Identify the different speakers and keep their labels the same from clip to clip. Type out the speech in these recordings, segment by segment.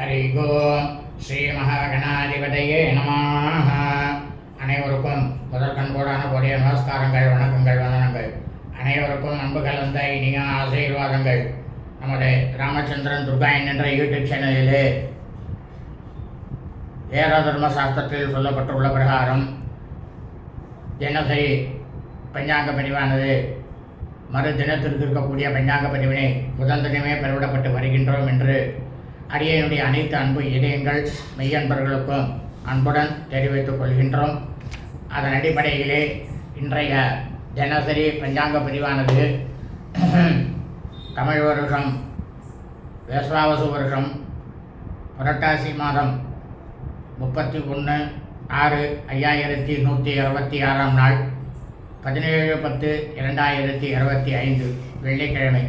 Speaker 1: ஹரி கோ ஸ்ரீ மகாகணாதிபதையே நமாக அனைவருக்கும் முதற்கண்போடான கொடிய நமஸ்காரங்கள் வணக்கங்கள் வந்தனங்கள். அனைவருக்கும் அன்பு கலந்த இனிய ஆசீர்வாதங்கள். நமது ராமச்சந்திரன் துர்கா என்ற யூடியூப் சேனலிலே வேத தர்ம சாஸ்திரத்தில் சொல்லப்பட்டுள்ள பிரகாரம் தினசரி பஞ்சாங்க பதிவானது. மறு தினத்திற்கு இருக்கக்கூடிய பஞ்சாங்க பதிவினை முதல் தினமே பெறவிடப்பட்டு வருகின்றோம் என்று அடியனுடைய அனைத்து அன்பு இதயங்கள் மெய்யன்பர்களுக்கும் அன்புடன் தெரிவித்துக் கொள்கின்றோம். அதன் அடிப்படையிலே இன்றைய தினசரி பஞ்சாங்க பிரிவானது தமிழ் வருஷம் வேஸ்வாவசு வருஷம் புரட்டாசி மாதம் முப்பத்தி ஒன்று ஆறு ஐயாயிரத்தி நூற்றி அறுபத்தி ஆறாம் நாள் பதினேழு பத்து இரண்டாயிரத்தி இருபத்தி ஐந்து வெள்ளிக்கிழமை.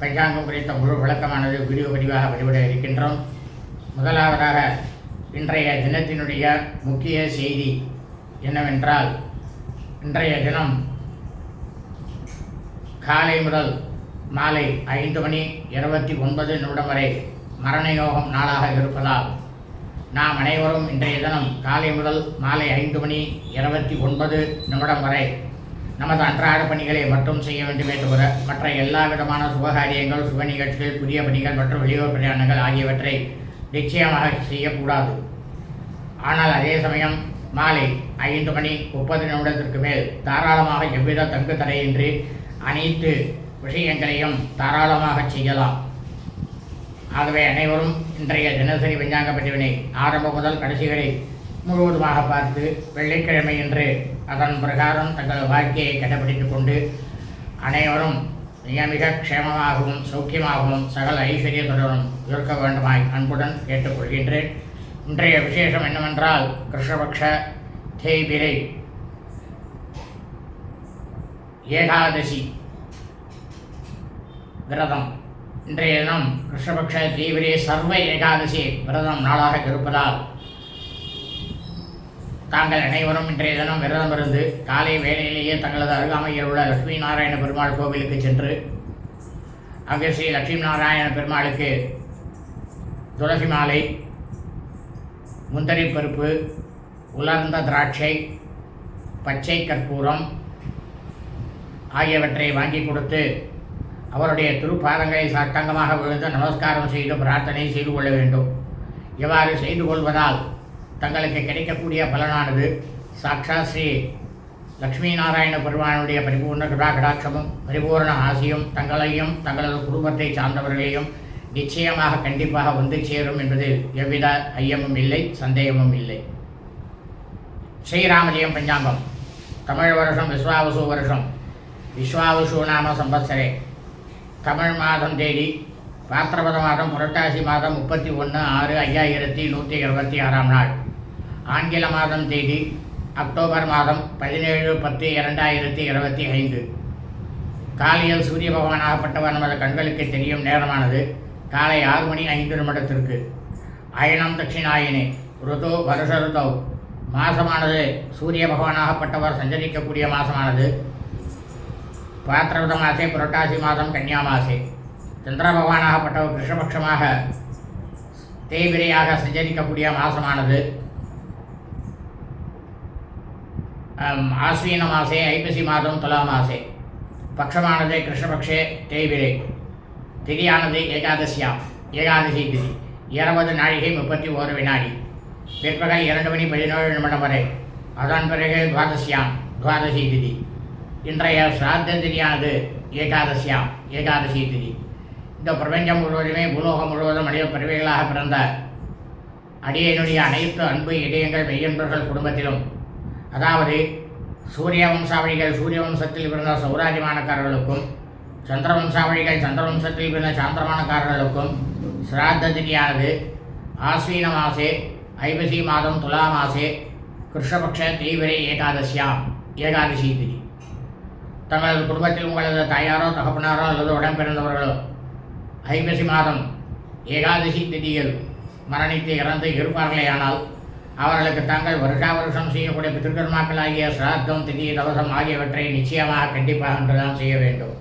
Speaker 1: பஞ்சாங்கம் குறித்த முழு விளக்கமானது வீடியோ பதிவாக வெளிவிட இருக்கின்றோம். முதலாவதாக இன்றைய தினத்தினுடைய முக்கிய செய்தி என்னவென்றால் இன்றைய தினம் காலை முதல் மாலை ஐந்து மணி இருபத்தி ஒன்பது நிமிடம் வரை மரண யோகம் நாளாக இருப்பதால் நாம் அனைவரும் இன்றைய தினம் காலை முதல் மாலை ஐந்து மணி இருபத்தி ஒன்பது நிமிடம் வரை நமது அன்றாட பணிகளை மட்டும் செய்ய வேண்டுமே தவிர மற்ற எல்லா விதமான சுபகாரியங்கள் சுப நிகழ்ச்சிகள் புதிய பணிகள் மற்றும் வெளியூர் பிரயாணங்கள் ஆகியவற்றை நிச்சயமாக செய்யக்கூடாது. ஆனால் அதே சமயம் மாலை ஐந்து மணி முப்பது நிமிடத்திற்கு மேல் தாராளமாக எவ்வித தங்கு தடையின்றி அனைத்து விஷயங்களையும் தாராளமாக செய்யலாம். ஆகவே அனைவரும் இன்றைய தினசரி விஞ்ஞான பதிவினை ஆரம்பம் முதல் கடைசி வரை முழுவதுமாக பார்த்து வெள்ளிக்கிழமை என்று அதன் பிரகாரம் தங்கள் வாழ்க்கையை கடைபிடித்துக் கொண்டு அனைவரும் மிக மிக க்ஷேமமாகவும் சௌக்கியமாகவும் சகல ஐஸ்வர்யத்துடனும் இருக்க வேண்டுமாய் அன்புடன் கேட்டுக்கொள்கின்றேன் இன்றைய விசேஷம் என்னவென்றால் கிருஷ்ணபக்ஷ தேய்பிரை ஏகாதசி விரதம். இன்றைய தினம் கிருஷ்ணபக்ஷ தீவிரே சர்வ ஏகாதசி விரதம் நாளாக இருப்பதால் தாங்கள் அனைவரும் இன்றைய தினம் விரதம் இருந்து காலை வேளையிலேயே தங்களது அருகாமையில் உள்ள லட்சுமி நாராயண பெருமாள் கோவிலுக்கு சென்று அங்கே ஸ்ரீ லட்சுமி நாராயண பெருமாளுக்கு துளசி மாலை முந்தரி பருப்பு உலர்ந்த திராட்சை பச்சை கற்பூரம் ஆகியவற்றை வாங்கி கொடுத்து அவருடைய திருப்பாதங்களை சட்டங்கமாக விழுந்து நமஸ்காரம் செய்து பிரார்த்தனை செய்து கொள்ள வேண்டும். இவ்வாறு செய்து கொள்வதால் தங்களுக்கு கிடைக்கக்கூடிய பலனானது சாக்ஷாத் ஸ்ரீ லக்ஷ்மி நாராயண பெருமானுடைய பரிபூர்ண கிருபா கடாட்சமும் பரிபூர்ண ஆசியும் தங்களையும் தங்களது குடும்பத்தை சார்ந்தவர்களையும் நிச்சயமாக கண்டிப்பாக வந்து சேரும் என்பதில் எவ்வித ஐயமும் இல்லை சந்தேகமும் இல்லை. ஸ்ரீராமஜெயம் பஞ்சாங்கம். தமிழ் வருஷம் விஸ்வாவசு வருஷம். விஸ்வாவசு நாம சம்பத்சரே. தமிழ் மாதம் தேதி பாத்திரபத மாதம் புரட்டாசி மாதம் முப்பத்தி ஒன்று ஆறு ஐயாயிரத்தி நூற்றி இருபத்தி ஆறாம் நாள். ஆங்கில மாதம் தேதி அக்டோபர் மாதம் பதினேழு பத்து இரண்டாயிரத்தி இருபத்தி ஐந்து. காலையில் சூரிய பகவானாகப்பட்டவர் நமது கண்களுக்கு தெரியும் நேரமானது காலை ஆறு மணி ஐந்து நிமிடத்திற்கு. அயனம் தட்சிணாயினே ருதோ வருஷ ருதோ. மாசமானது சூரிய பகவானாகப்பட்டவர் சஞ்சரிக்கக்கூடிய மாதமானது பாத்திரவத மாசே புரட்டாசி மாதம் கன்னியா மாசே. சந்திர பகவானாகப்பட்டவர் கிருஷ்ணபக்ஷமாக தேய்விரையாக சஞ்சரிக்கக்கூடிய மாசமானது. ஆஸ்வீன மாசே ஐப்பசி மாதம் துலா மாசே பக்ஷமானது கிருஷ்ணபக்ஷே தேய்பிரே. திதியானது ஏகாதசியாம் ஏகாதசி திதி. இருபது நாழிகை முப்பத்தி ஓரு வினாடி. பிற்பகல் இரண்டு மணி பதினேழு நிமிடம் வரை. அதன் பிறகு துவாதசியாம் துவாதசி திதி. இன்றைய சிராத்த திதியானது ஏகாதசியாம் ஏகாதசி திதி. இந்த பிரபஞ்சம் முழுவதுமே பூலோகம் முழுவதும் அடைய பிறவிகளாக பிறந்த அடியனுடைய அனைத்து அன்பு இதயங்கள் மெய்யன்பர்கள் குடும்பத்திலும் அதாவது சூரிய வம்சாவளிகள் சூரிய வம்சத்தில் பிறந்த சௌராஜமானக்காரர்களுக்கும் சந்திர சந்திரவம்சத்தில் பிறந்த சாந்திரமானக்காரர்களுக்கும் சிராத்த திதியானது ஆஸ்வீன மாசே ஐபசி மாதம் துலா மாசே கிருஷ்ணபக்ஷ தீவிரை ஏகாதசியாம் ஏகாதசி திதி. தங்களது குடும்பத்தில் உங்களது தாயாரோ தகப்பனாரோ அல்லது உடம்பிறந்தவர்களோ ஐபசி மாதம் ஏகாதசி திதியில் மரணித்து இறந்து இருப்பார்களேயானால் அவர்களுக்கு தாங்கள் வருஷா வருஷம் செய்யக்கூடிய பித்திருக்கர்மாக்களாகிய சிராத்தம் திதி தவசம் ஆகியவற்றை நிச்சயமாக கண்டிப்பாக என்றுதான் செய்ய வேண்டும்.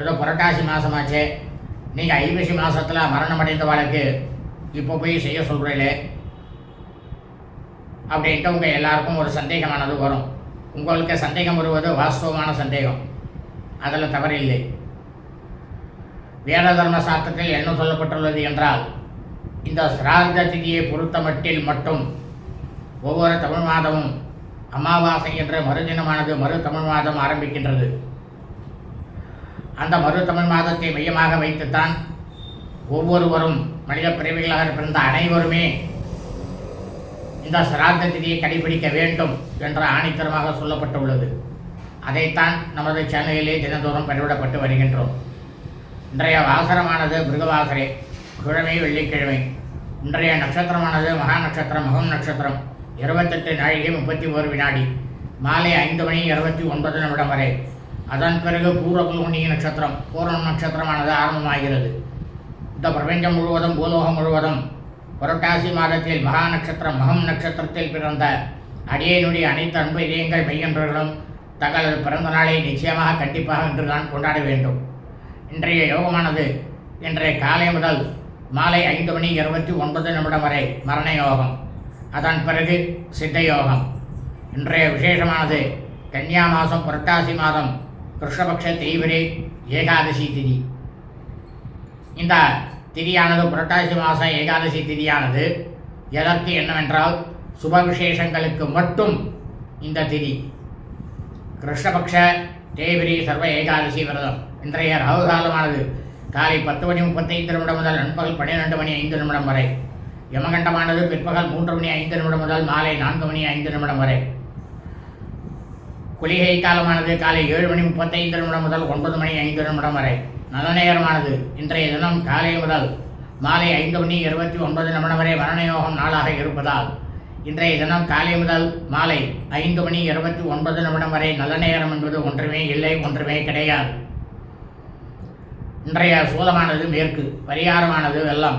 Speaker 1: ஏதோ புரட்டாசி மாதமாச்சே நீங்கள் ஐபிசி மாதத்தில் மரணம் அடைந்தவாளுக்கு இப்போ போய் செய்ய சொல்கிறீங்களே அப்படின்ட்டு உங்கள் எல்லாருக்கும் ஒரு சந்தேகமானது வரும். உங்களுக்கு சந்தேகம் வருவது வாஸ்தவமான சந்தேகம். அதில் தவறில்லை. வேத தர்ம சாஸ்திரத்தில் என்ன சொல்லப்பட்டுள்ளது என்றால் இந்த சிரார்த்த திதியை பொறுத்த மட்டில் மட்டும் ஒவ்வொரு தமிழ் மாதமும் அமாவாசை என்ற மறுதினமானது மறு தமிழ் மாதம் ஆரம்பிக்கின்றது. அந்த மறு தமிழ் மாதத்தை மையமாக வைத்துத்தான் ஒவ்வொருவரும் மனித பிறவிகளாக பிறந்த அனைவருமே இந்த சிராத்த திதியை கடைபிடிக்க வேண்டும் என்ற ஆணித்தரமாக சொல்லப்பட்டுள்ளது. அதைத்தான் நமது சேனலிலே தினந்தோறும் பதிவிடப்பட்டு வருகின்றோம். இன்றைய வாசரமானது மிருகவாசரே. கிழமை வெள்ளிக்கிழமை. இன்றைய நட்சத்திரமானது மகா நட்சத்திரம் மகம் நட்சத்திரம். இருபத்தெட்டு நாழிகை முப்பத்தி ஒரு வினாடி. மாலை ஐந்து மணி இருபத்தி ஒன்பது நிமிடம் வரை. அதன் பிறகு பூர்வகுல்குண்டி நட்சத்திரம் பூரண நட்சத்திரமானது ஆரம்பமாகிறது. இந்த பிரபஞ்சம் முழுவதும் பூலோகம் முழுவதும் புரட்டாசி மாதத்தில் மகா நட்சத்திரம் மகம் நட்சத்திரத்தில் பிறந்த அடியனுடைய அனைத்து அன்பு இதயங்கள் மெய்யன்றவர்களும் தங்களது பிறந்த நாளை நிச்சயமாக கண்டிப்பாக இன்று நான் கொண்டாட வேண்டும். இன்றைய யோகமானது இன்றைய காலை முதல் மாலை ஐந்து மணி இருபத்தி ஒன்பது நிமிடம் வரை மரண யோகம். அதன் பிறகு சித்த யோகம். இன்றைய விசேஷமானது கன்னியா மாதம் புரட்டாசி மாதம் கிருஷ்ணபக்ஷ தெய்வரே ஏகாதசி திதி. இந்த திதியானது புரட்டாசி மாதம் ஏகாதசி திதியானது எதற்கு என்னவென்றால் சுப விசேஷங்களுக்கு மட்டும் இந்த திதி. கிருஷ்ணபக்ஷ தேவிரி சர்வ ஏகாதசி விரதம். இன்றைய ராகு காலமானது காலை பத்து மணி முப்பத்தைந்து நிமிடம் முதல் நண்பகல் பன்னிரெண்டு மணி ஐந்து நிமிடம் வரை. யமகண்டமானது பிற்பகல் மூன்று மணி ஐந்து நிமிடம் முதல் மாலை நான்கு மணி ஐந்து நிமிடம் வரை. குளிகை காலமானது காலை ஏழு மணி முப்பத்தைந்து நிமிடம் முதல் ஒன்பது மணி ஐந்து நிமிடம் வரை. நல்ல நேரமானது இன்றைய தினம் காலை முதல் மாலை ஐந்து மணி இருபத்தி ஒன்பது நிமிடம் வரை மரணயோகம் நாளாக இருப்பதால் இன்றைய தினம் காலை முதல் மாலை ஐந்து மணி இருபத்தி ஒன்பது நிமிடம் வரை நல்ல நேரம் என்பது ஒன்றுமே இல்லை ஒன்றுமே கிடையாது. இன்றைய சூலமானது மேற்கு பரிகாரமானது வெள்ளம்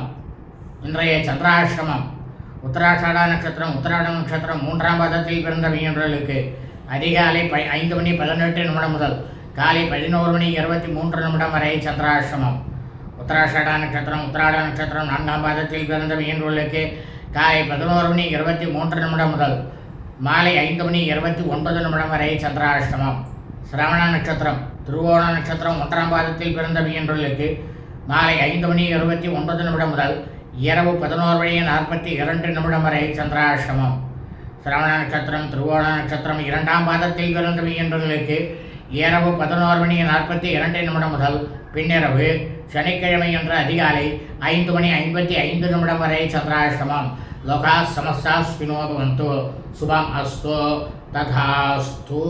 Speaker 1: இன்றைய சந்திராசிரமம் உத்தராஷாடா நட்சத்திரம் உத்தராட நட்சத்திரம் மூன்றாம் பாதத்தில் பிறந்த மீனவர்களுக்கு அதிகாலை ப ஐந்து மணி பதினெட்டு நிமிடம் முதல் காலை பதினோரு மணி இருபத்தி மூன்று நிமிடம் வரை சந்திராசிரமம் உத்தராஷாடா நட்சத்திரம் உத்தராட நட்சத்திரம் நான்காம் பாதத்தில் பிறந்த மீனவர்களுக்கு காலை பதினோரு மணி இருபத்தி மூன்று நிமிடம் முதல் மாலை ஐந்து மணி இருபத்தி ஒன்பது நிமிடம் வரை சந்திராஷ்டமம். சிரவண நட்சத்திரம் திருவோண நட்சத்திரம் ஒன்றாம் பாதத்தில் பிறந்த மீனவர்களுக்கு மாலை ஐந்து மணி இருபத்தி ஒன்பது நிமிடம் முதல் இரவு பதினோரு மணி நாற்பத்தி இரண்டு நிமிடம் வரை சந்திராஷ்டமம். சிரவண நட்சத்திரம் திருவோண நட்சத்திரம் இரண்டாம் பாதத்தில் பிறந்த மீனவர்களுக்கு இரவு பதினோரு மணி நாற்பத்தி இரண்டு நிமிடம் முதல் பின்னிரவு சனிக்கிழமை என்ற அதிகாலை ஐந்து மணி ஐம்பத்தி ஐந்து நிமிடம் வரை சந்திராஷ்டமம். லோகா சமஸ்தா ஸ்பினோ சுபம் அஸ்தோ. ததாஸ்தூ.